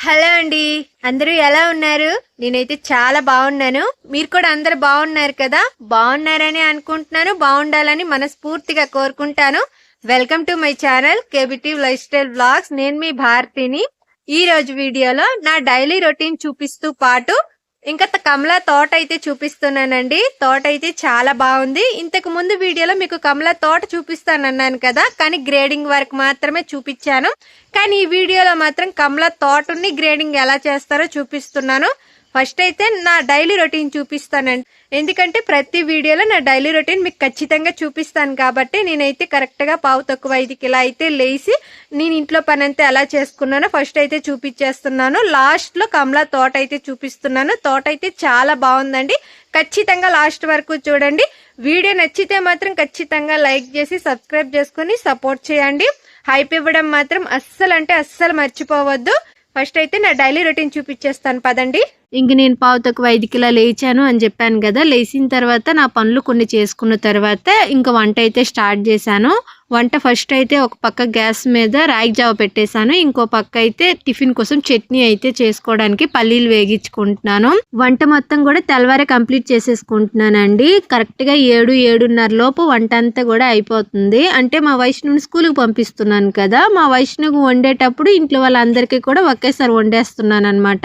Hello అండి. అందరూ ఎలా ఉన్నారు? నేనైతే చాలా బాగున్నాను. మీరు కూడా అందరు బాగున్నారు కదా? బాగున్నారని అనుకుంటున్నాను. బాగుండాలని మనస్ఫూర్తిగా కోరుకుంటాను. వెల్కమ్ టు మై ఛానల్ కేబిటివ్ లైఫ్ స్టైల్ బ్లాగ్స్ నేను మీ భారతిని. ఈ రోజు వీడియోలో నా డైలీ రొటీన్ చూపిస్తూ పాటు ఇంకా కమలా తోట అయితే చూపిస్తున్నానండి. తోట అయితే చాలా బాగుంది. ఇంతకు ముందు వీడియోలో మీకు కమలా తోట చూపిస్తానన్నాను కదా కానీ గ్రేడింగ్ వర్క్ మాత్రమే చూపించాను. కానీ ఈ వీడియోలో మాత్రం కమలా తోటని గ్రేడింగ్ ఎలా చేస్తారో చూపిస్తున్నాను. ఫస్ట్ అయితే నా డైలీ రొటీన్ చూపిస్తానండి. ఎందుకంటే ప్రతి వీడియోలో నా డైలీ రొటీన్ మీకు ఖచ్చితంగా చూపిస్తాను కాబట్టి నేనైతే కరెక్ట్గా పావు తక్కువ ఐదుకి ఇలా అయితే లేచి నేను ఇంట్లో పని అంతా ఎలా చేసుకున్నానో ఫస్ట్ అయితే చూపించేస్తున్నాను. లాస్ట్లో కమలా తోట అయితే చూపిస్తున్నాను. తోట అయితే చాలా బాగుందండి. ఖచ్చితంగా లాస్ట్ వరకు చూడండి. వీడియో నచ్చితే మాత్రం ఖచ్చితంగా లైక్ చేసి సబ్స్క్రైబ్ చేసుకుని సపోర్ట్ చేయండి. హైప్ ఇవ్వడం మాత్రం అస్సలు అంటే అస్సలు మర్చిపోవద్దు. ఫస్ట్ అయితే నా డైలీ రొటీన్ చూపించేస్తాను. పదండి. ఇంక నేను పావు తక్కువ ఐదు లేచాను అని చెప్పాను కదా లేచిన తర్వాత నా పనులు కొన్ని చేసుకున్న తర్వాత ఇంకా వంట అయితే స్టార్ట్ చేశాను. వంట ఫస్ట్ అయితే ఒక పక్క గ్యాస్ మీద రాగి జావ పెట్టేశాను. ఇంకో పక్క అయితే టిఫిన్ కోసం చట్నీ అయితే చేసుకోవడానికి పల్లీలు వేగించుకుంటున్నాను. వంట మొత్తం కూడా తెల్లవారే కంప్లీట్ చేసేసుకుంటున్నానండి. కరెక్ట్గా ఏడు ఏడున్నర లోపు వంట అంతా కూడా అయిపోతుంది. అంటే మా వైష్ణవుని స్కూల్కి పంపిస్తున్నాను కదా మా వైష్ణవు వండేటప్పుడు ఇంట్లో వాళ్ళందరికీ కూడా ఒకేసారి వండేస్తున్నాను అనమాట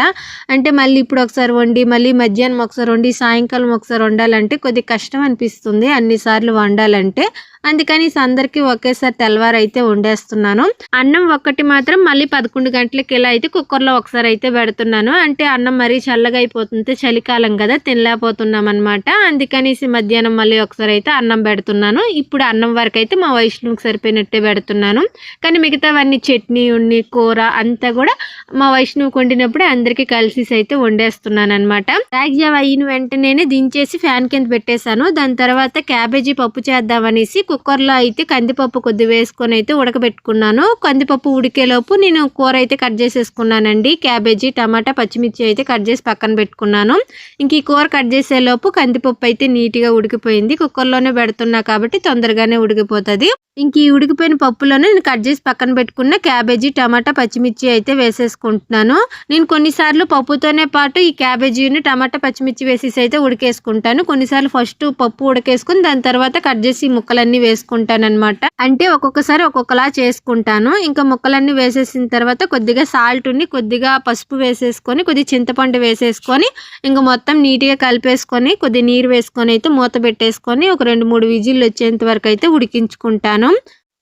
అంటే మళ్ళీ ఇప్పుడు ఇప్పుడు ఒకసారి వండి మళ్ళీ మధ్యాహ్నం ఒకసారి వండి సాయంకాలం ఒకసారి వండాలంటే కొద్దిగా కష్టం అనిపిస్తుంది. అన్నిసార్లు వండాలంటే అందుకని అందరికీ ఒకేసారి తెల్లవారు అయితే వండేస్తున్నాను. అన్నం ఒక్కటి మాత్రం మళ్ళీ పదకొండు గంటలకి ఇలా అయితే కుక్కర్లో ఒకసారి అయితే పెడుతున్నాను. అంటే అన్నం మరీ చల్లగా అయిపోతుంది చలికాలం కదా తినలేకపోతున్నాం అనమాట అందుకనేసి మధ్యాహ్నం మళ్ళీ ఒకసారి అయితే అన్నం పెడుతున్నాను. ఇప్పుడు అన్నం వరకు అయితే మా వైష్ణవికి సరిపోయినట్టే పెడుతున్నాను. కానీ మిగతావన్నీ చట్నీ ఉన్ని కూర అంతా కూడా మా వైష్ణవికి వండినప్పుడే అందరికీ కలిసి అయితే వండేస్తున్నాను అనమాట ప్యాక్ జావ అయిన వెంటనే దించేసి ఫ్యాన్ కింద పెట్టేశాను. దాని తర్వాత క్యాబేజీ పప్పు చేద్దామనేసి కుక్కర్లో అయితే కందిపప్పు కొద్ది వేసుకొని అయితే ఉడకబెట్టుకున్నాను. కందిపప్పు ఉడికేలోపు నేను కూర అయితే కట్ చేసేసుకున్నానండి. క్యాబేజీ టమాటా పచ్చిమిర్చి అయితే కట్ చేసి పక్కన పెట్టుకున్నాను. ఇంక ఈ కూర కట్ చేసేలోపు కందిపప్పు అయితే నీట్గా ఉడికిపోయింది. కుక్కర్లోనే పెడుతున్నా కాబట్టి తొందరగానే ఉడికిపోతుంది. ఇంక ఈ ఉడికిపోయిన పప్పులోనే నేను కట్ చేసి పక్కన పెట్టుకున్న క్యాబేజీ టమాటా పచ్చిమిర్చి అయితే వేసేసుకుంటున్నాను. నేను కొన్నిసార్లు పప్పుతోనే పాటు ఈ క్యాబేజీని టమాటా పచ్చిమిర్చి వేసేసి అయితే ఉడికేసుకుంటాను. కొన్నిసార్లు ఫస్ట్ పప్పు ఉడికేసుకుని దాని తర్వాత కట్ చేసి ముక్కలన్నీ వేసుకుంటాను అనమాట అంటే ఒక్కొక్కసారి ఒక్కొక్కలా చేసుకుంటాను. ఇంకా ముక్కలన్నీ వేసేసిన తర్వాత కొద్దిగా సాల్ట్ ఉన్ని కొద్దిగా పసుపు వేసేసుకొని కొద్దిగా చింతపండు వేసేసుకొని ఇంకా మొత్తం నీట్గా కలిపేసుకొని కొద్ది నీరు వేసుకొని అయితే మూత పెట్టేసుకొని ఒక రెండు మూడు విజిల్లు వచ్చేంత వరకు అయితే ఉడికించుకుంటాను.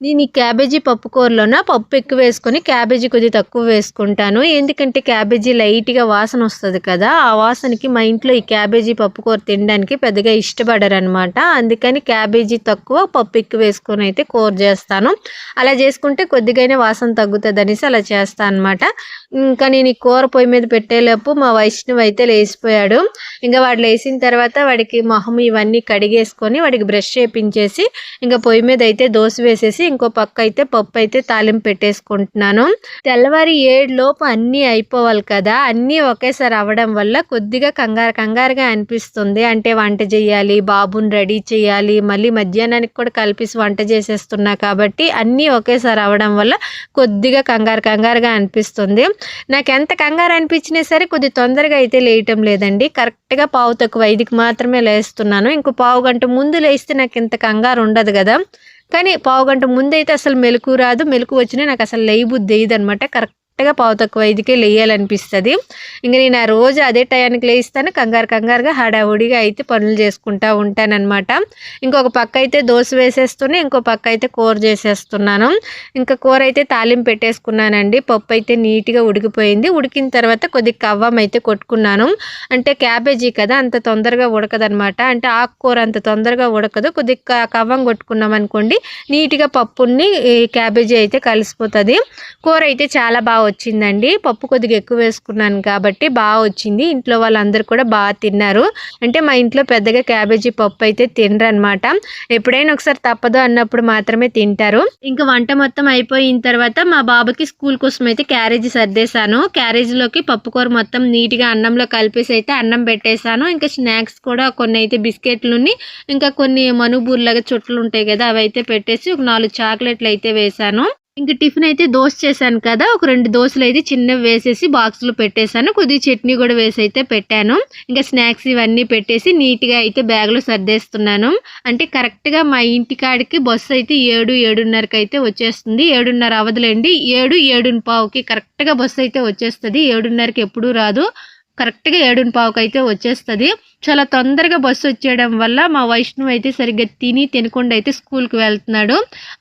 నేను ఈ క్యాబేజీ పప్పు కూరలోన? పప్పు ఎక్కువ వేసుకొని క్యాబేజీ కొద్దిగా తక్కువ వేసుకుంటాను. ఎందుకంటే క్యాబేజీ లైట్గా వాసన వస్తుంది కదా ఆ వాసనకి మా ఇంట్లో ఈ క్యాబేజీ పప్పు కూర తినడానికి పెద్దగా ఇష్టపడరు అనమాట అందుకని క్యాబేజీ తక్కువ పప్పు ఎక్కువ వేసుకొని అయితే కూర చేస్తాను. అలా చేసుకుంటే కొద్దిగానే వాసన తగ్గుతుంది అనేసి అలా చేస్తాను అనమాట ఇంకా నేను ఈ కూర పొయ్యి మీద పెట్టేలోపు మా వైష్ణవ్ అయితే లేచిపోయాడు. ఇంకా వాడు లేచిన తర్వాత వాడికి మొహం ఇవన్నీ కడిగేసుకొని వాడికి బ్రష్ చేపించేసి ఇంకా పొయ్యి మీద అయితే దోశ వేసేసి ఇంకో పక్క అయితే పప్పు అయితే తాలింపు పెట్టేసుకుంటున్నాను. తెల్లవారి ఏడులోపు అన్నీ అయిపోవాలి కదా అన్నీ ఒకేసారి అవ్వడం వల్ల కొద్దిగా కంగారు కంగారుగా అనిపిస్తుంది. అంటే వంట చేయాలి బాబుని రెడీ చేయాలి మళ్ళీ మధ్యాహ్నానికి కూడా కలిపేసి వంట చేసేస్తున్నా కాబట్టి అన్నీ ఒకేసారి అవ్వడం వల్ల కొద్దిగా కంగారు కంగారుగా అనిపిస్తుంది. నాకు ఎంత కంగారు అనిపించినా సరే కొద్ది తొందరగా అయితే లేయటం లేదండి. కరెక్ట్గా పావు తక్కువ ఐదుకి మాత్రమే లేస్తున్నాను. ఇంకో పావు గంట ముందు లేస్తే నాకు ఇంత కంగారు ఉండదు కదా. కానీ పావు గంట ముందు అయితే అసలు మెలకు రాదు. మెలకు వచ్చినా నాకు అసలు లేయి అనమాట కరెక్ట్ కరెక్ట్గా పావు తక్కువ ఐదుకే లేయాలనిపిస్తుంది. ఇంకా నేను ఆ రోజు అదే టయానికి లేస్తాను కంగారు కంగారుగా హడావుడిగా అయితే పనులు చేసుకుంటా ఉంటానన్నమాట. ఇంకొక పక్క అయితే దోశ వేసేస్తున్నా ఇంకో పక్క అయితే కూర చేసేస్తున్నాను. ఇంకా కూర అయితే తాలింపు పెట్టేసుకున్నానండి. పప్పు అయితే నీట్గా ఉడికిపోయింది. ఉడికిన తర్వాత కొద్దిగా కవ్వం అయితే కొట్టుకున్నాను. అంటే క్యాబేజీ కదా అంత తొందరగా ఉడకదనమాట అంటే ఆకుకూర అంత తొందరగా ఉడకదు. కొద్దిగా కవ్వం కొట్టుకున్నాం అనుకోండి నీట్గా పప్పుని క్యాబేజీ అయితే కలిసిపోతుంది. కూర అయితే చాలా బాగా వచ్చిందండి. పప్పు కొద్దిగా ఎక్కువ వేసుకున్నాను కాబట్టి బాగా వచ్చింది. ఇంట్లో వాళ్ళందరూ కూడా బాగా తిన్నారు. అంటే మా ఇంట్లో పెద్దగా క్యాబేజీ పప్పు అయితే తినరు అనమాట ఎప్పుడైనా ఒకసారి తప్పదు అన్నప్పుడు మాత్రమే తింటారు. ఇంకా వంట మొత్తం అయిపోయిన తర్వాత మా బాబుకి స్కూల్ కోసం అయితే క్యారేజీ సర్దేశాను. క్యారేజీలోకి పప్పుకూర మొత్తం నీట్గా అన్నంలో కలిపేసి అయితే అన్నం పెట్టేశాను. ఇంకా స్నాక్స్ కూడా కొన్ని అయితే బిస్కెట్లుని ఇంకా కొన్ని మనుబూర్లాగా చుట్టలు ఉంటాయి కదా అవి అయితే పెట్టేసి ఒక నాలుగు చాక్లెట్లు అయితే వేశాను. ఇంక టిఫిన్ అయితే దోశ చేశాను కదా ఒక రెండు దోశలు అయితే చిన్నవి వేసేసి బాక్స్లో పెట్టేశాను. కొద్దిగా చట్నీ కూడా వేసి అయితే పెట్టాను. ఇంకా స్నాక్స్ ఇవన్నీ పెట్టేసి నీట్గా అయితే బ్యాగ్లో సర్దేస్తున్నాను. అంటే కరెక్ట్గా మా ఇంటి కాడికి బస్సు అయితే ఏడు ఏడున్నరకి అయితే వచ్చేస్తుంది. ఏడున్నర అవదులేండి ఏడు ఏడున్న పావుకి కరెక్ట్గా బస్సు అయితే వచ్చేస్తుంది. ఏడున్నరకి ఎప్పుడూ రాదు. కరెక్ట్గా ఏడుని పావుకు అయితే వచ్చేస్తుంది. చాలా తొందరగా బస్సు వచ్చేయడం వల్ల మా వైష్ణవ్ అయితే సరిగ్గా తిని తినకుండా అయితే స్కూల్కి వెళ్తున్నాడు.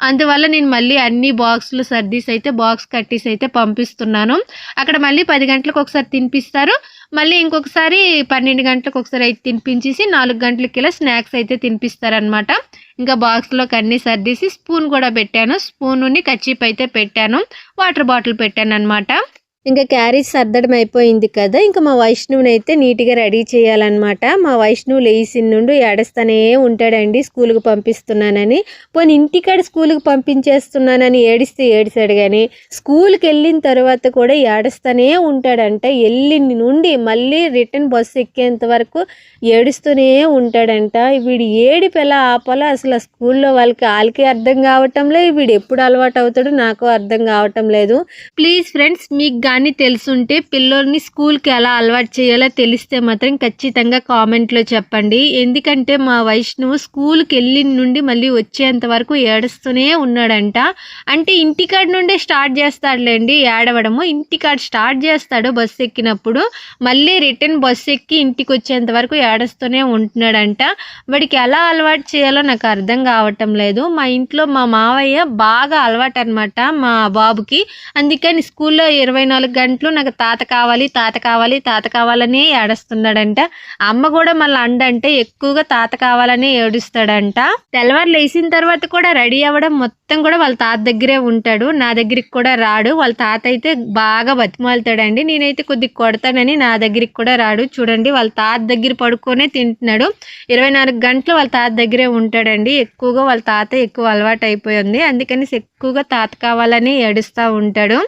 అందువల్ల నేను మళ్ళీ అన్ని బాక్స్లు సర్దీస్ అయితే బాక్స్ కట్టేసి అయితే పంపిస్తున్నాను. అక్కడ మళ్ళీ పది గంటలకు ఒకసారి తినిపిస్తారు. మళ్ళీ ఇంకొకసారి పన్నెండు గంటలకు ఒకసారి అయితే తినిపించేసి నాలుగు గంటలకి ఇలా స్నాక్స్ అయితే తినిపిస్తారనమాట ఇంకా బాక్స్లోకి అన్ని సర్దీసి స్పూన్ కూడా పెట్టాను. స్పూన్ని కచ్చిప్ అయితే పెట్టాను. వాటర్ బాటిల్ పెట్టాను అనమాట ఇంకా క్యారేజ్ సర్దడం అయిపోయింది కదా ఇంకా మా వైష్ణవుని అయితే నీట్గా రెడీ చేయాలన్నమాట. మా వైష్ణవు లేచిన నుండి ఏడుస్తానే ఉంటాడండి స్కూల్కి పంపిస్తున్నానని. పోనీ ఇంటికాడ స్కూల్కి పంపించేస్తున్నానని ఏడిస్తే ఏడిసాడు కానీ స్కూల్కి వెళ్ళిన తర్వాత కూడా ఏడుస్తానే ఉంటాడంట. వెళ్ళి నుండి మళ్ళీ రిటర్న్ బస్సు ఎక్కేంత వరకు ఏడుస్తూనే ఉంటాడంట. వీడు ఏడిపి ఎలా ఆపాలో అసలు ఆ స్కూల్లో వాళ్ళకి వాళ్ళకి అర్థం కావటం లేదు. వీడు ఎప్పుడు అలవాటు అవుతాడో నాకు అర్థం కావటం లేదు. ప్లీజ్ ఫ్రెండ్స్ మీకు కానీ తెలుసుంటే పిల్లల్ని స్కూల్కి ఎలా అలవాటు చేయాలో తెలిస్తే మాత్రం ఖచ్చితంగా కామెంట్లో చెప్పండి. ఎందుకంటే మా వైష్ణవు స్కూల్కి వెళ్ళిన నుండి మళ్ళీ వచ్చేంత వరకు ఏడుస్తూనే ఉన్నాడంట. అంటే ఇంటికాడ నుండే స్టార్ట్ చేస్తాడులేండి ఏడవడము. ఇంటికాడ స్టార్ట్ చేస్తాడు బస్సు ఎక్కినప్పుడు. మళ్ళీ రిటర్న్ బస్సు ఎక్కి ఇంటికి వచ్చేంత వరకు ఏడుస్తూనే ఉంటున్నాడంట. వాడికి ఎలా అలవాటు చేయాలో నాకు అర్థం కావటం లేదు. మా ఇంట్లో మా మావయ్య బాగా అలవాటు అనమాట మా బాబుకి. అందుకని స్కూల్లో ఇరవై నాలుగు నాలుగు గంటలు నాకు తాత కావాలి తాత కావాలి తాత కావాలని ఏడుస్తున్నాడంట. అమ్మ కూడా మళ్ళీ అండంటే ఎక్కువగా తాత కావాలని ఏడుస్తాడంట. తెల్లవారు లేచిన తర్వాత కూడా రెడీ అవ్వడం మొత్తం కూడా వాళ్ళ తాత దగ్గరే ఉంటాడు. నా దగ్గరికి కూడా రాడు. వాళ్ళ తాత అయితే బాగా బతిమాలుతాడండి. నేనైతే కొద్దిగా కొడతానని నా దగ్గరికి కూడా రాడు. చూడండి వాళ్ళ తాత దగ్గర పడుకొనే తింటున్నాడు. ఇరవై నాలుగు గంటలు వాళ్ళ తాత దగ్గరే ఉంటాడండి. ఎక్కువగా వాళ్ళ తాత ఎక్కువ అలవాటు అయిపోయింది అందుకని ఎక్కువగా తాత కావాలని ఏడుస్తూ ఉంటాడు.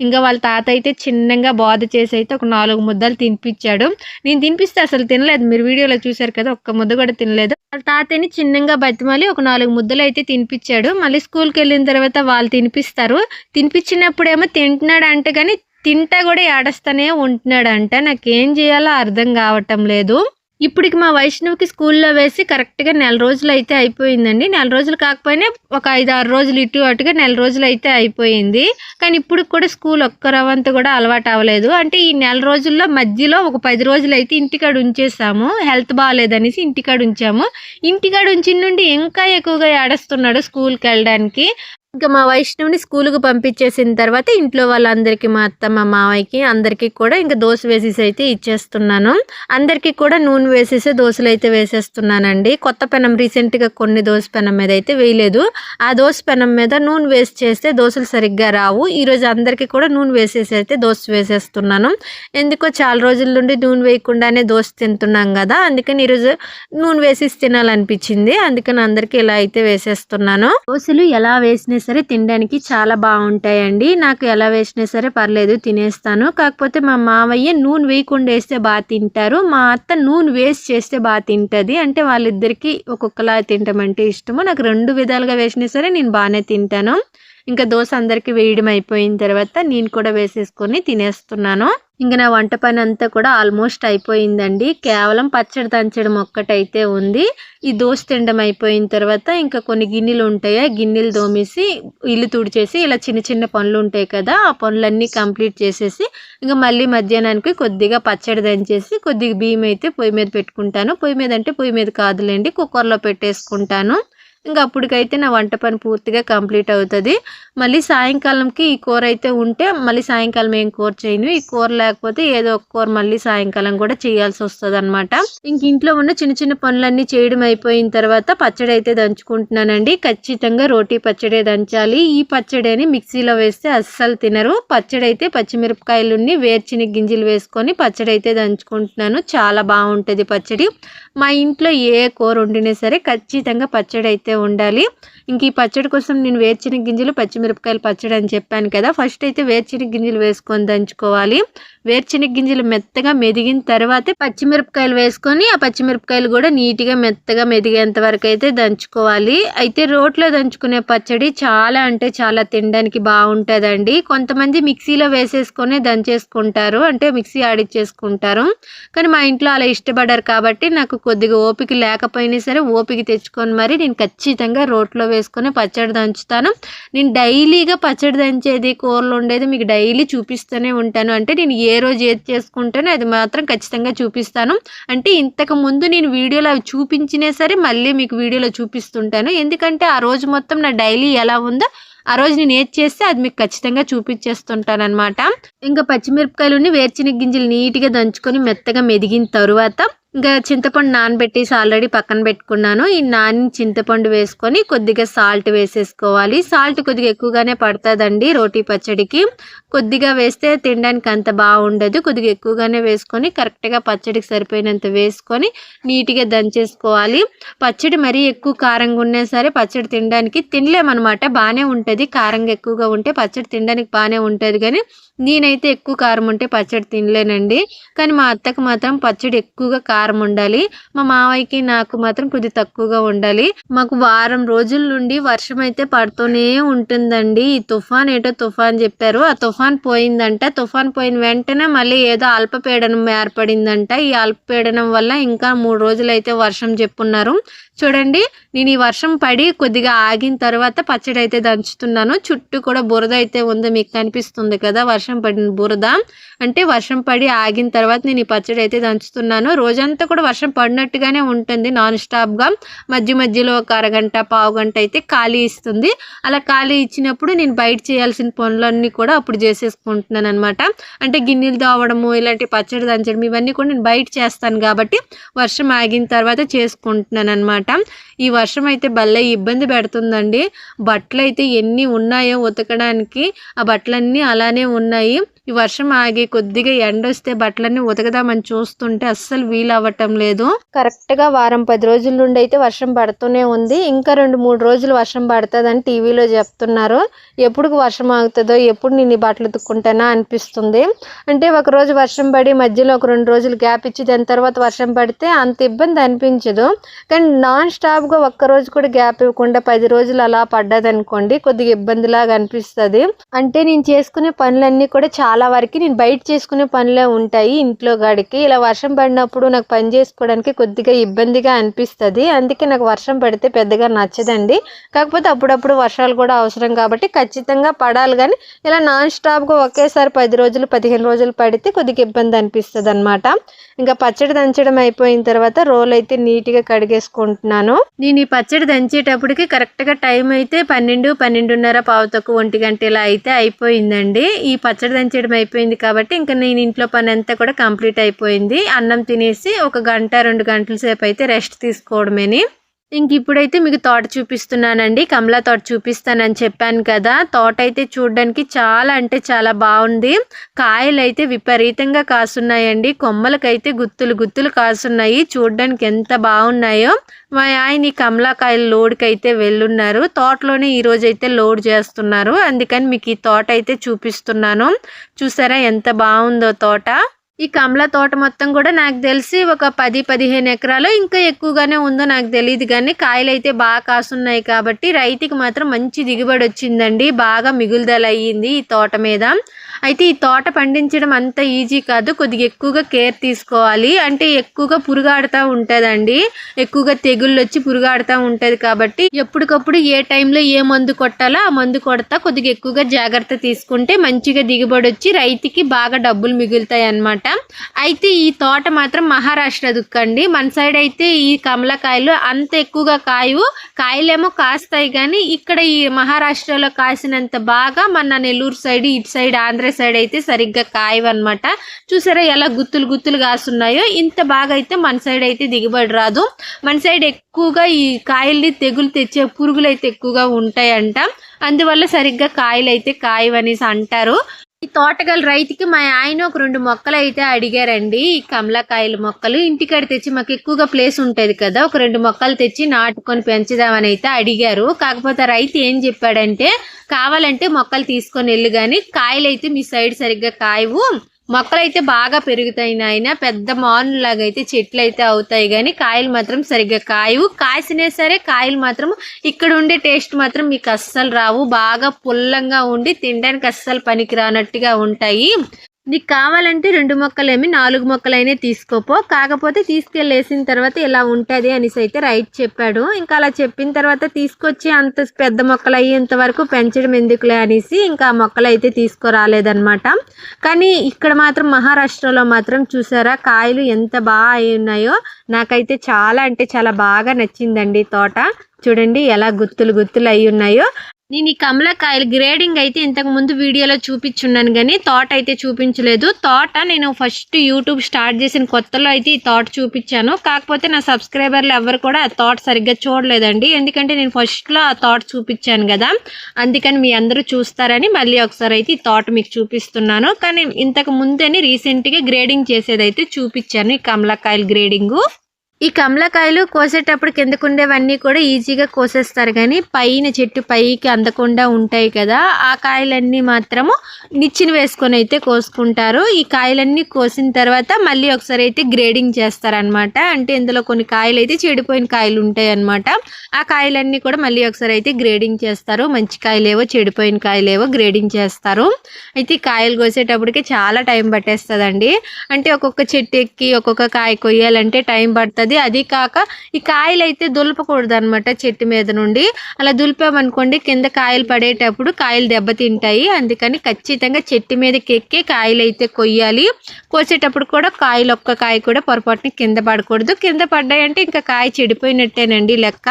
ఇంకా వాళ్ళ తాత అయితే చిన్నగా బాధ చేసి అయితే ఒక నాలుగు ముద్దలు తినిపించాడు నేను తినిపిస్తే అసలు తినలేదు. మీరు వీడియోలో చూశారు కదా ఒక్క ముద్ద కూడా తినలేదు. వాళ్ళ తాతని చిన్నగా బతిమాలి ఒక నాలుగు ముద్దలు అయితే తినిపించాడు మళ్ళీ స్కూల్కి వెళ్ళిన తర్వాత వాళ్ళు తినిపిస్తారు. తినిపించినప్పుడేమో తింటున్నాడు అంటే కానీ తింటా కూడా ఏడస్తూనే ఉంటున్నాడంట. నాకేం చేయాలో అర్థం కావటం లేదు. ఇప్పటికి మా వైష్ణవ్కి స్కూల్లో వేసి కరెక్ట్గా నెల రోజులు అయితే అయిపోయిందండి. నెల రోజులు కాకపోయినా ఒక ఐదు ఆరు రోజులు ఇటు అటుగా నెల రోజులు అయితే అయిపోయింది. కానీ ఇప్పుడు కూడా స్కూల్ ఒక్క రవంత కూడా అలవాటు అవ్వలేదు. అంటే ఈ నెల రోజుల్లో మధ్యలో ఒక పది రోజులు అయితే ఇంటికాడ ఉంచేసాము. హెల్త్ బాగాలేదనేసి ఇంటికాడ ఉంచాము. ఇంటికాడ ఉంచిన నుండి ఇంకా ఎక్కువగా ఏడస్తున్నాడు స్కూల్కి వెళ్ళడానికి. ఇంకా మా వైష్ణవిని స్కూల్కి పంపించేసిన తర్వాత ఇంట్లో వాళ్ళందరికీ మా అత్త మా మావయ్యకి అందరికీ కూడా ఇంకా దోశ వేసేసి అయితే ఇచ్చేస్తున్నాను. అందరికీ కూడా నూనె వేసేసే దోశలు అయితే వేసేస్తున్నానండి. కొత్త పెనం రీసెంట్గా కొన్ని దోశ పెనం మీద అయితే వేయలేదు. ఆ దోశ పెనం మీద నూనె వేసి చేస్తే దోశలు సరిగ్గా రావు. ఈరోజు అందరికీ కూడా నూనె వేసేసి అయితే దోశ వేసేస్తున్నాను. ఎందుకో చాలా రోజుల నుండి నూనె వేయకుండానే దోశ తింటున్నాం కదా అందుకని ఈరోజు నూనె వేసేసి తినాలనిపించింది. అందుకని అందరికీ ఇలా అయితే వేసేస్తున్నాను. దోశలు ఎలా వేసిన సరే తినడానికి చాలా బాగుంటాయండి. నాకు ఎలా వేసినా సరే పర్లేదు తినేస్తాను. కాకపోతే మా మావయ్య నూనె వేయకుండా వేస్తే బాగా తింటారు. మా అత్త నూనె వేస్ట్ చేస్తే బాగా తింటుంది. అంటే వాళ్ళిద్దరికీ ఒక్కొక్కలా తింటామంటే ఇష్టము. నాకు రెండు విధాలుగా వేసినా సరే నేను బాగానే తింటాను. ఇంకా దోశ అందరికీ వేయడం అయిపోయిన తర్వాత నేను కూడా వేసేసుకొని తినేస్తున్నాను. ఇంకా నా వంట పని అంతా కూడా ఆల్మోస్ట్ అయిపోయిందండి. కేవలం పచ్చడి దంచడం ఒక్కటైతే ఉంది. ఈ దోశ తినడం అయిపోయిన తర్వాత ఇంకా కొన్ని గిన్నెలు ఉంటాయి. ఆ గిన్నెలు దోమేసి ఇల్లు తుడిచేసి ఇలా చిన్న చిన్న పనులు ఉంటాయి కదా ఆ పనులన్నీ కంప్లీట్ చేసేసి ఇంకా మళ్ళీ మధ్యాహ్నానికి కొద్దిగా పచ్చడి దంచేసి కొద్దిగా బియ్యం అయితే పొయ్యి మీద పెట్టుకుంటాను. పొయ్యి మీద అంటే పొయ్యి మీద కాదులేండి కుక్కర్లో పెట్టేసుకుంటాను. ఇంకా అప్పటికైతే నా వంట పని పూర్తిగా కంప్లీట్ అవుతుంది. మళ్ళీ సాయంకాలంకి ఈ కూర అయితే ఉంటే మళ్ళీ సాయంకాలం ఏం కూర చేయను. ఈ కూర లేకపోతే ఏదో ఒక కూర మళ్ళీ సాయంకాలం కూడా చేయాల్సి వస్తుంది అనమాట ఇంక ఇంట్లో ఉన్న చిన్న చిన్న పనులన్నీ చేయడం అయిపోయిన తర్వాత పచ్చడి అయితే దంచుకుంటున్నానండి. ఖచ్చితంగా రోటీ పచ్చడి దంచాలి. ఈ పచ్చడిని మిక్సీలో వేస్తే అస్సలు తినరు. పచ్చడి అయితే పచ్చిమిరపకాయలున్ని వేర్చిన గింజలు వేసుకొని పచ్చడి అయితే దంచుకుంటున్నాను. చాలా బాగుంటుంది పచ్చడి. మా ఇంట్లో ఏ కూర వండినా సరే ఖచ్చితంగా పచ్చడి అయితే అయితే ఉండాలి. ఇంక ఈ పచ్చడి కోసం నేను వేరుశెనగ గింజలు పచ్చిమిరపకాయలు పచ్చడి అని చెప్పాను కదా. ఫస్ట్ అయితే వేరుశెనగ గింజలు వేసుకొని దంచుకోవాలి. వేరుశెనగ గింజలు మెత్తగా మెదిగిన తర్వాతే పచ్చిమిరపకాయలు వేసుకొని ఆ పచ్చిమిరపకాయలు కూడా నీట్గా మెత్తగా మెదిగేంత వరకు అయితే దంచుకోవాలి. అయితే రోట్లో దంచుకునే పచ్చడి చాలా అంటే చాలా తినడానికి బాగుంటుందండి. కొంతమంది మిక్సీలో వేసేసుకొని దంచేసుకుంటారు అంటే మిక్సీ ఆడిచ్చేసుకుంటారు కానీ మా ఇంట్లో అలా ఇష్టపడరు కాబట్టి నాకు కొద్దిగా ఓపిక లేకపోయినా సరే ఓపిక తెచ్చుకొని మరి నేను ఖచ్చితంగా రోట్లో వేసుకొని పచ్చడి దంచుతాను. నేను డైలీగా పచ్చడి దంచేది కూరలు ఉండేది మీకు డైలీ చూపిస్తూనే ఉంటాను. అంటే నేను ఏ రోజు ఏది చేసుకుంటానో అది మాత్రం ఖచ్చితంగా చూపిస్తాను. అంటే ఇంతకు ముందు నేను వీడియోలో అవి చూపించినా సరే మళ్ళీ మీకు వీడియోలో చూపిస్తుంటాను. ఎందుకంటే ఆ రోజు మొత్తం నా డైలీ ఎలా ఉందో ఆ రోజు నేను ఏది చేస్తే అది మీకు ఖచ్చితంగా చూపించేస్తుంటాను అనమాట ఇంకా పచ్చిమిరపకాయలు వేర్చిన గింజలు నీట్గా దంచుకొని మెత్తగా మెదిగిన తరువాత ఇంకా చింతపండు నానబెట్టేసి ఆల్రెడీ పక్కన పెట్టుకున్నాను. ఈ నాని చింతపండు వేసుకొని కొద్దిగా సాల్ట్ వేసేసుకోవాలి. సాల్ట్ కొద్దిగా ఎక్కువగానే పడుతుందండి రోటీ పచ్చడికి. కొద్దిగా వేస్తే తినడానికి అంత బాగుండదు. కొద్దిగా ఎక్కువగానే వేసుకొని కరెక్ట్గా పచ్చడికి సరిపోయినంత వేసుకొని నీట్గా దంచేసుకోవాలి. పచ్చడి మరీ ఎక్కువ కారంగా ఉన్నా సరే పచ్చడి తినడానికి తినలేమన్నమాట. బాగానే ఉంటుంది. కారంగా ఎక్కువగా ఉంటే పచ్చడి తినడానికి బాగానే ఉంటుంది కానీ నేనైతే ఎక్కువ కారం ఉంటే పచ్చడి తినలేనండి. కానీ మా అత్తకు మాత్రం పచ్చడి ఎక్కువగా కారం ఉండాలి. మా మావయ్యకి నాకు మాత్రం కొద్ది తక్కువగా ఉండాలి. మాకు వారం రోజుల నుండి వర్షం అయితే పడుతూనే ఉంటుందండి. ఈ తుఫాన్ ఏటో తుఫాన్ చెప్పారు. ఆ తుఫాన్ పోయిందంట. తుఫాన్ పోయిన వెంటనే మళ్ళీ ఏదో అల్పపీడనం ఏర్పడిందంట. ఈ అల్పపీడనం వల్ల ఇంకా మూడు రోజులు అయితే వర్షం చెప్పున్నారు. చూడండి నేను ఈ వర్షం పడి కొద్దిగా ఆగిన తర్వాత పచ్చడి అయితే దంచుతున్నాను. చుట్టూ కూడా బురద అయితే ఉంది మీకు కనిపిస్తుంది కదా వర్షం పడిన బురద. అంటే వర్షం పడి ఆగిన తర్వాత నేను ఈ పచ్చడి అయితే దంచుతున్నాను. రోజంతా కూడా వర్షం పడినట్టుగానే ఉంటుంది నాన్ స్టాప్గా మధ్య మధ్యలో ఒక అరగంట పావు గంట అయితే ఖాళీ ఇస్తుంది. అలా ఖాళీ ఇచ్చినప్పుడు నేను బయట చేయాల్సిన పనులన్నీ కూడా అప్పుడు చేసేసుకుంటున్నాను అనమాట అంటే గిన్నెలు దావడము ఇలాంటి పచ్చడి దంచడం ఇవన్నీ కూడా నేను బయట చేస్తాను కాబట్టి వర్షం ఆగిన తర్వాత చేసుకుంటున్నాను అనమాట ఈ వర్షం అయితే భలే ఇబ్బంది పెడుతుందండి. బట్టలు అయితే ఎన్ని ఉన్నాయో ఉతకడానికి ఆ బట్టలన్నీ అలానే ఉన్నాయి. ఈ వర్షం ఆగి కొద్దిగా ఎండ వస్తే బట్టలన్నీ ఉతకదామని చూస్తుంటే అస్సలు వీలు అవ్వటం లేదు. కరెక్ట్గా వారం పది రోజుల నుండి అయితే వర్షం పడుతూనే ఉంది. ఇంకా రెండు మూడు రోజులు వర్షం పడుతుందని టీవీలో చెప్తున్నారు. ఎప్పుడు వర్షం ఆగుతుందో ఎప్పుడు నేను ఈ బట్టలు ఉతుక్కుంటానా అనిపిస్తుంది. అంటే ఒక రోజు వర్షం పడి మధ్యలో ఒక రెండు రోజులు గ్యాప్ ఇచ్చి దాని తర్వాత వర్షం పడితే అంత ఇబ్బంది అనిపించదు. కానీ నాన్ స్టాప్గా ఒక్కరోజు ఒక్క రోజు కూడా గ్యాప్ ఇవ్వకుండా పది రోజులు అలా పడ్డదనుకోండి కొద్దిగా ఇబ్బందిలాగా అనిపిస్తుంది. అంటే నేను చేసుకునే పనులన్నీ కూడా చాలా చాలా వరకు నేను బయట చేసుకునే పనులే ఉంటాయి ఇంట్లో గాడికి. ఇలా వర్షం పడినప్పుడు నాకు పని చేసుకోవడానికి కొద్దిగా ఇబ్బందిగా అనిపిస్తుంది. అందుకే నాకు వర్షం పడితే పెద్దగా నచ్చదండి. కాకపోతే అప్పుడప్పుడు వర్షాలు కూడా అవసరం కాబట్టి ఖచ్చితంగా పడాలి కానీ ఇలా నాన్ స్టాప్గా ఒకేసారి పది రోజులు పదిహేను రోజులు పడితే కొద్దిగా ఇబ్బంది అనిపిస్తుంది అనమాట ఇంకా పచ్చడి దంచడం అయిపోయిన తర్వాత రోల్ అయితే నీట్గా కడిగేసుకుంటున్నాను. నేను ఈ పచ్చడి దంచేటప్పటికి కరెక్ట్గా టైం అయితే పన్నెండు పన్నెండున్నర పావు తక్కువ ఒంటి గంట ఇలా అయితే అయిపోయిందండి. ఈ పచ్చడి దంచడం అయిపోయింది కాబట్టి ఇంకా నేను ఇంట్లో పని అంతా కూడా కంప్లీట్ అయిపోయింది. అన్నం తినేసి ఒక గంట రెండు గంటల సేపు అయితే రెస్ట్ తీసుకోవడమేని. ఇంక ఇప్పుడైతే మీకు తోట చూపిస్తున్నానండి. కమలా తోట చూపిస్తానని చెప్పాను కదా. తోట అయితే చూడడానికి చాలా అంటే చాలా బాగుంది. కాయలు అయితే విపరీతంగా కాసున్నాయండి. కొమ్మలకైతే గుత్తులు గుత్తులు కాసున్నాయి. చూడడానికి ఎంత బాగున్నాయో. మా ఆయన ఈ కమలాకాయల లోడ్కి అయితే వెళ్ళున్నారు. తోటలోనే ఈరోజు అయితే లోడ్ చేస్తున్నారు. అందుకని మీకు ఈ తోట అయితే చూపిస్తున్నాను. చూసారా ఎంత బాగుందో తోట. ఈ కమల తోట మొత్తం కూడా నాకు తెలిసి ఒక పది పదిహేను ఎకరాలు. ఇంకా ఎక్కువగానే ఉందో నాకు తెలియదు కానీ కాయలు అయితే బాగా కాసున్నాయి కాబట్టి రైతుకి మాత్రం మంచి దిగుబడి వచ్చిందండి. బాగా మిగులుదల అయ్యింది ఈ తోట మీద. అయితే ఈ తోట పండించడం అంత ఈజీ కాదు. కొద్దిగా ఎక్కువగా కేర్ తీసుకోవాలి. అంటే ఎక్కువగా పురుగాడుతూ ఉంటుందండి. ఎక్కువగా తెగుళ్ళు వచ్చి పురుగాడుతూ ఉంటుంది కాబట్టి ఎప్పటికప్పుడు ఏ టైంలో ఏ మందు కొట్టాలో ఆ మందు కొడతా కొద్దిగా ఎక్కువగా జాగ్రత్త తీసుకుంటే మంచిగా దిగుబడి వచ్చి రైతుకి బాగా డబ్బులు మిగులుతాయి అన్నమాట అయితే ఈ తోట మాత్రం మహారాష్ట్ర దుక్కండి. మన సైడ్ అయితే ఈ కమలకాయలు అంత ఎక్కువగా కాయవు. కాయలేమో కాస్తాయి కానీ ఇక్కడ ఈ మహారాష్ట్రలో కాసినంత బాగా మన నెల్లూరు సైడ్ ఇటు సైడ్ ఆంధ్ర సైడ్ అయితే సరిగ్గా కాయవన్నమాట. చూసారా ఎలా గుత్తులు గుత్తులు కాస్తున్నాయో? ఇంత బాగా అయితే మన సైడ్ అయితే దిగుబడి రాదు. మన సైడ్ ఎక్కువగా ఈ కాయల్ని తెగులు తెచ్చే పురుగులు అయితే ఎక్కువగా ఉంటాయంట. అందువల్ల సరిగ్గా కాయలు అయితే కాయవనేసి అంటారు. ఈ తోటగల రైతుకి మా ఆయన ఒక రెండు మొక్కలు అయితే అడిగారండి. ఈ మొక్కలు ఇంటికాడ తెచ్చి మాకు ఎక్కువగా ప్లేస్ ఉంటుంది కదా ఒక రెండు మొక్కలు తెచ్చి నాటుకొని పెంచుదామని అయితే అడిగారు. కాకపోతే రైతు ఏం చెప్పాడంటే కావాలంటే మొక్కలు తీసుకొని వెళ్ళు కానీ కాయలు అయితే మీ సైడ్ సరిగ్గా కాయవు. మొక్కలు అయితే బాగా పెరుగుతాయి నాయన. పెద్ద మానులాగా అయితే చెట్లు అయితే అవుతాయి కానీ కాయలు మాత్రం సరిగ్గా కాయవు. కాసినా సరే కాయలు మాత్రం ఇక్కడ ఉండే టేస్ట్ మాత్రం మీకు అస్సలు రావు. బాగా పుల్లంగా ఉండి తినడానికి అస్సలు పనికి రానట్టుగా ఉంటాయి. నీకు కావాలంటే రెండు మొక్కలేమి నాలుగు మొక్కలైనా తీసుకోపో. కాకపోతే తీసుకెళ్ళేసిన తర్వాత ఇలా ఉంటుంది అనేసి అయితే రైట్ చెప్పాడు. ఇంకా అలా చెప్పిన తర్వాత తీసుకొచ్చి అంత పెద్ద మొక్కలు అయ్యేంత వరకు పెంచడం ఎందుకులే అనేసి ఇంకా మొక్కలు అయితే తీసుకురాలేదనమాట కానీ ఇక్కడ మాత్రం మహారాష్ట్రలో మాత్రం చూసారా కాయలు ఎంత బాగా అయి ఉన్నాయో. నాకైతే చాలా అంటే చాలా బాగా నచ్చిందండి తోట. చూడండి ఎలా గుత్తులు గుత్తులు అయి ఉన్నాయో. నేను ఈ కమలకాయలు గ్రేడింగ్ అయితే ఇంతకుముందు వీడియోలో చూపించున్నాను కానీ తోట అయితే చూపించలేదు. తోట నేను ఫస్ట్ యూట్యూబ్ స్టార్ట్ చేసిన కొత్తలో అయితే ఈ తోట చూపించాను. కాకపోతే నా సబ్స్క్రైబర్లు ఎవరు కూడా ఆ తోట సరిగ్గా చూడలేదండి. ఎందుకంటే నేను ఫస్ట్లో ఆ తోట చూపించాను కదా. అందుకని మీ అందరూ చూస్తారని మళ్ళీ ఒకసారి అయితే ఈ తోట మీకు చూపిస్తున్నాను. కానీ ఇంతకు ముందని రీసెంట్గా గ్రేడింగ్ చేసేది అయితే చూపించాను ఈ కమలకాయలు గ్రేడింగు ఈ కమలకాయలు కోసేటప్పుడు కిందకుండేవన్నీ కూడా ఈజీగా కోసేస్తారు కానీ పైన చెట్టు పైకి అందకుండా ఉంటాయి కదా ఆ కాయలన్నీ మాత్రము నిచ్చిన వేసుకొని అయితే కోసుకుంటారు. ఈ కాయలన్నీ కోసిన తర్వాత మళ్ళీ ఒకసారి అయితే గ్రేడింగ్ చేస్తారనమాట అంటే ఇందులో కొన్ని కాయలు అయితే చెడిపోయిన కాయలు ఉంటాయి అనమాట ఆ కాయలన్నీ కూడా మళ్ళీ ఒకసారి అయితే గ్రేడింగ్ చేస్తారు. మంచి కాయలేవో చెడిపోయిన కాయలేవో గ్రేడింగ్ చేస్తారు. అయితే కాయలు కోసేటప్పటికి చాలా టైం పట్టేస్తుందండి. అంటే ఒక్కొక్క చెట్టు ఎక్కి ఒక్కొక్క కాయ కొయ్యాలంటే టైం పడుతుంది. అది కాక ఈ కాయలు అయితే దులపకూడదు అనమాట చెట్టు మీద నుండి. అలా దులిపామనుకోండి కింద కాయలు పడేటప్పుడు కాయలు దెబ్బతింటాయి అందుకని ఖచ్చితంగా చెట్టు మీదకి ఎక్కే కాయలు అయితే కొయ్యాలి. కోసేటప్పుడు కూడా కాయలు ఒక్క కాయ కూడా పొరపాటున కింద పడకూడదు. కింద పడ్డాయంటే ఇంకా కాయ చెడిపోయినట్టేనండి లెక్క.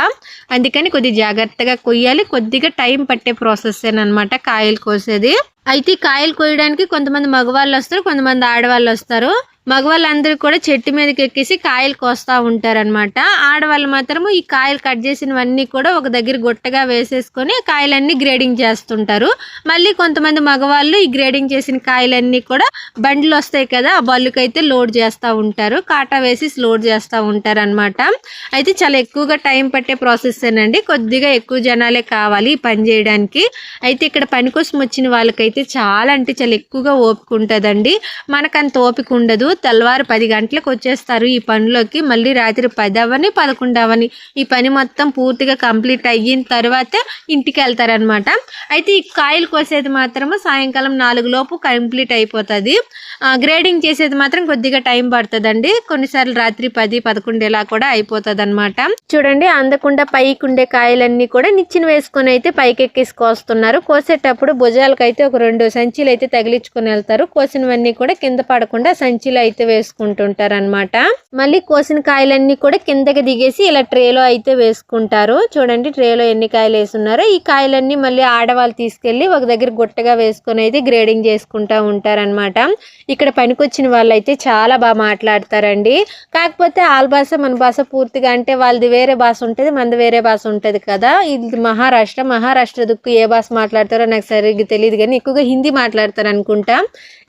అందుకని కొద్ది జాగ్రత్తగా కొయ్యాలి. కొద్దిగా టైం పట్టే ప్రాసెస్ అనమాట కాయలు కోసేది. అయితే ఈ కాయలు కోయడానికి కొంతమంది మగవాళ్ళు వస్తారు కొంతమంది ఆడవాళ్ళు వస్తారు. మగవాళ్ళందరూ కూడా చెట్టు మీదకి ఎక్కేసి కాయలు కోస్తూ ఉంటారనమాట ఆడవాళ్ళు మాత్రము ఈ కాయలు కట్ చేసినవన్నీ కూడా ఒక దగ్గర గుట్టగా వేసేసుకొని కాయలన్నీ గ్రేడింగ్ చేస్తుంటారు. మళ్ళీ కొంతమంది మగవాళ్ళు ఈ గ్రేడింగ్ చేసిన కాయలన్నీ కూడా బండ్లు వస్తాయి కదా ఆ బళ్ళుకైతే లోడ్ చేస్తూ ఉంటారు. కాటా వేసి లోడ్ చేస్తూ ఉంటారు అనమాట అయితే చాలా ఎక్కువగా టైం పట్టే ప్రాసెస్ ఏనండి. కొద్దిగా ఎక్కువ జనాలే కావాలి ఈ పని చేయడానికి. అయితే ఇక్కడ పని కోసం వచ్చిన వాళ్ళకైతే చాలా అంటే చాలా ఎక్కువగా ఓపిక ఉంటుందండి. మనకంత ఓపిక ఉండదు. తెల్లవారు పది గంటలకు వచ్చేస్తారు ఈ పనిలోకి. మళ్ళీ రాత్రి పది అవని పదకొండు అవని ఈ పని మొత్తం పూర్తిగా కంప్లీట్ అయిన తర్వాత ఇంటికి వెళ్తారనమాట అయితే ఈ కాయలు కోసేది మాత్రము సాయంకాలం నాలుగు లోపు కంప్లీట్ అయిపోతుంది. గ్రేడింగ్ చేసేది మాత్రం కొద్దిగా టైం పడుతుందండి. కొన్నిసార్లు రాత్రి పది పదకొండు ఇలా కూడా అయిపోతుంది అనమాట చూడండి అందకుండా పైకి ఉండే కాయలన్నీ కూడా నిచ్చిన వేసుకొని అయితే పైకి ఎక్కేసి కోస్తున్నారు కోసేటప్పుడు భుజాలకు అయితే ఒక రెండు సంచీలు అయితే తగిలించుకొని వెళ్తారు. కోసినవన్నీ కూడా కింద పడకుండా సంచిలో అయితే వేసుకుంటుంటారు అనమాట మళ్ళీ కోసిన కాయలన్నీ కూడా కిందకి దిగేసి ఇలా ట్రేలో అయితే వేసుకుంటారు. చూడండి ట్రేలో ఎన్ని కాయలు వేసున్నారో. ఈ కాయలన్నీ మళ్ళీ ఆడవాళ్ళు తీసుకెళ్ళి ఒక దగ్గర గుట్టగా వేసుకొని అయితే గ్రేడింగ్ చేసుకుంటా ఉంటారనమాట ఇక్కడ పనికొచ్చిన వాళ్ళు అయితే చాలా బాగా మాట్లాడతారండి. కాకపోతే ఆల్ భాష మన భాష పూర్తిగా అంటే వాళ్ళది వేరే భాష ఉంటుంది మనది వేరే భాష ఉంటుంది కదా. ఇది మహారాష్ట్ర మహారాష్ట్ర దుక్కు ఏ భాష మాట్లాడతారో నాకు సరిగ్గా తెలియదు కానీ ఎక్కువగా హిందీ మాట్లాడతారు అనుకుంటా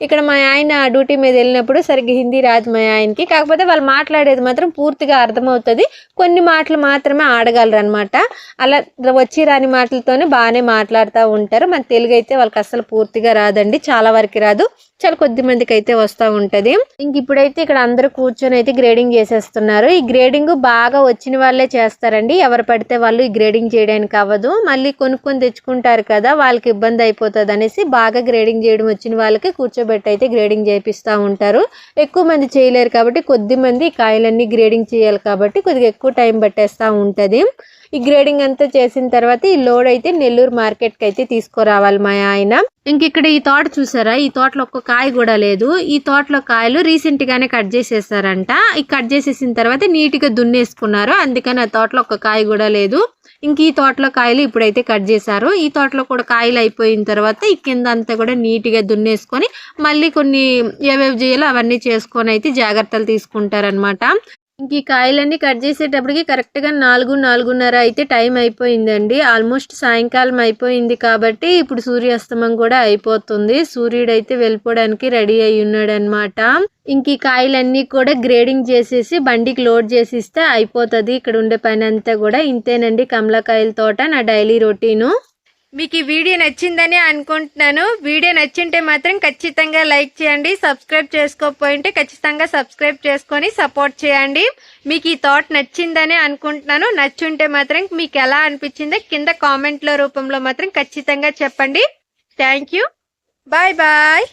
ఇక్కడ మా ఆయన డ్యూటీ మీద వెళ్ళినప్పుడు సరిగ్గా హిందీ రాదు మా ఆయనకి. కాకపోతే వాళ్ళు మాట్లాడేది మాత్రం పూర్తిగా అర్థమవుతుంది. కొన్ని మాటలు మాత్రమే ఆడగలరు అనమాట అలా వచ్చి రాని మాటలతోనే బాగానే మాట్లాడుతూ ఉంటారు. మన తెలుగు అయితే వాళ్ళకి అసలు పూర్తిగా రాదండి. చాలా వరకు రాదు. చాలా కొద్ది మందికి అయితే వస్తూ ఉంటుంది. ఇంక ఇప్పుడైతే ఇక్కడ అందరూ కూర్చొని అయితే గ్రేడింగ్ చేసేస్తున్నారు. ఈ గ్రేడింగ్ బాగా వచ్చిన వాళ్ళే చేస్తారండి. ఎవరు పడితే వాళ్ళు ఈ గ్రేడింగ్ చేయడానికి అవ్వదు. మళ్ళీ కొనుక్కొని తెచ్చుకుంటారు కదా వాళ్ళకి ఇబ్బంది అయిపోతుంది అనేసి బాగా గ్రేడింగ్ చేయడం వచ్చిన వాళ్ళకి కూర్చోబెట్టి అయితే గ్రేడింగ్ చేపిస్తూ ఉంటారు. ఎక్కువ మంది చేయలేరు కాబట్టి కొద్ది మంది కాయలన్నీ గ్రేడింగ్ చేయాలి కాబట్టి కొద్దిగా ఎక్కువ టైం పట్టేస్తూ ఉంటుంది. ఈ గ్రేడింగ్ అంతా చేసిన తర్వాత ఈ లోడ్ అయితే నెల్లూరు మార్కెట్కి అయితే తీసుకురావాలి మా ఆయన. ఇంక ఇక్కడ ఈ తోట చూసారా? ఈ తోటలో ఒక్క కాయ కూడా లేదు. ఈ తోటలో కాయలు రీసెంట్ గానే కట్ చేసేసారంట. ఈ కట్ చేసేసిన తర్వాత నీట్గా దున్నేసుకున్నారు. అందుకని ఆ తోటలో ఒక్క కాయ కూడా లేదు. ఇంక ఈ తోటలో కాయలు ఇప్పుడైతే కట్ చేశారు. ఈ తోటలో కూడా కాయలు అయిపోయిన తర్వాత ఈ కింద అంతా కూడా నీట్గా దున్నేసుకొని మళ్ళీ కొన్ని ఏవేవి చేయాలో అవన్నీ చేసుకొని అయితే జాగ్రత్తలు తీసుకుంటారనమాట ఇంక ఈ కాయలన్నీ కట్ చేసేటప్పటికి కరెక్ట్గా నాలుగు నాలుగున్నర అయితే టైం అయిపోయిందండి. ఆల్మోస్ట్ సాయంకాలం అయిపోయింది కాబట్టి ఇప్పుడు సూర్యాస్తమం కూడా అయిపోతుంది. సూర్యుడు అయితే వెళ్ళిపోవడానికి రెడీ అయి ఉన్నాడనమాట ఇంక ఈ కాయలన్నీ కూడా గ్రేడింగ్ చేసేసి బండికి లోడ్ చేసి ఇస్తే అయిపోతుంది. ఇక్కడ ఉండే పని అంతా కూడా ఇంతేనండి. కమలాకాయల తోట నా డైలీ రొటీను. మీకు ఈ వీడియో నచ్చిందని అనుకుంటున్నాను. వీడియో నచ్చింటే మాత్రం ఖచ్చితంగా లైక్ చేయండి సబ్స్క్రైబ్ చేసుకోకపోయింటే ఖచ్చితంగా సబ్స్క్రైబ్ చేసుకొని సపోర్ట్ చేయండి. మీకు ఈ థాట్ నచ్చిందని అనుకుంటున్నాను. నచ్చుంటే మాత్రం మీకు ఎలా అనిపించిందో కింద కామెంట్ల రూపంలో మాత్రం ఖచ్చితంగా చెప్పండి. Thank you. Bye bye.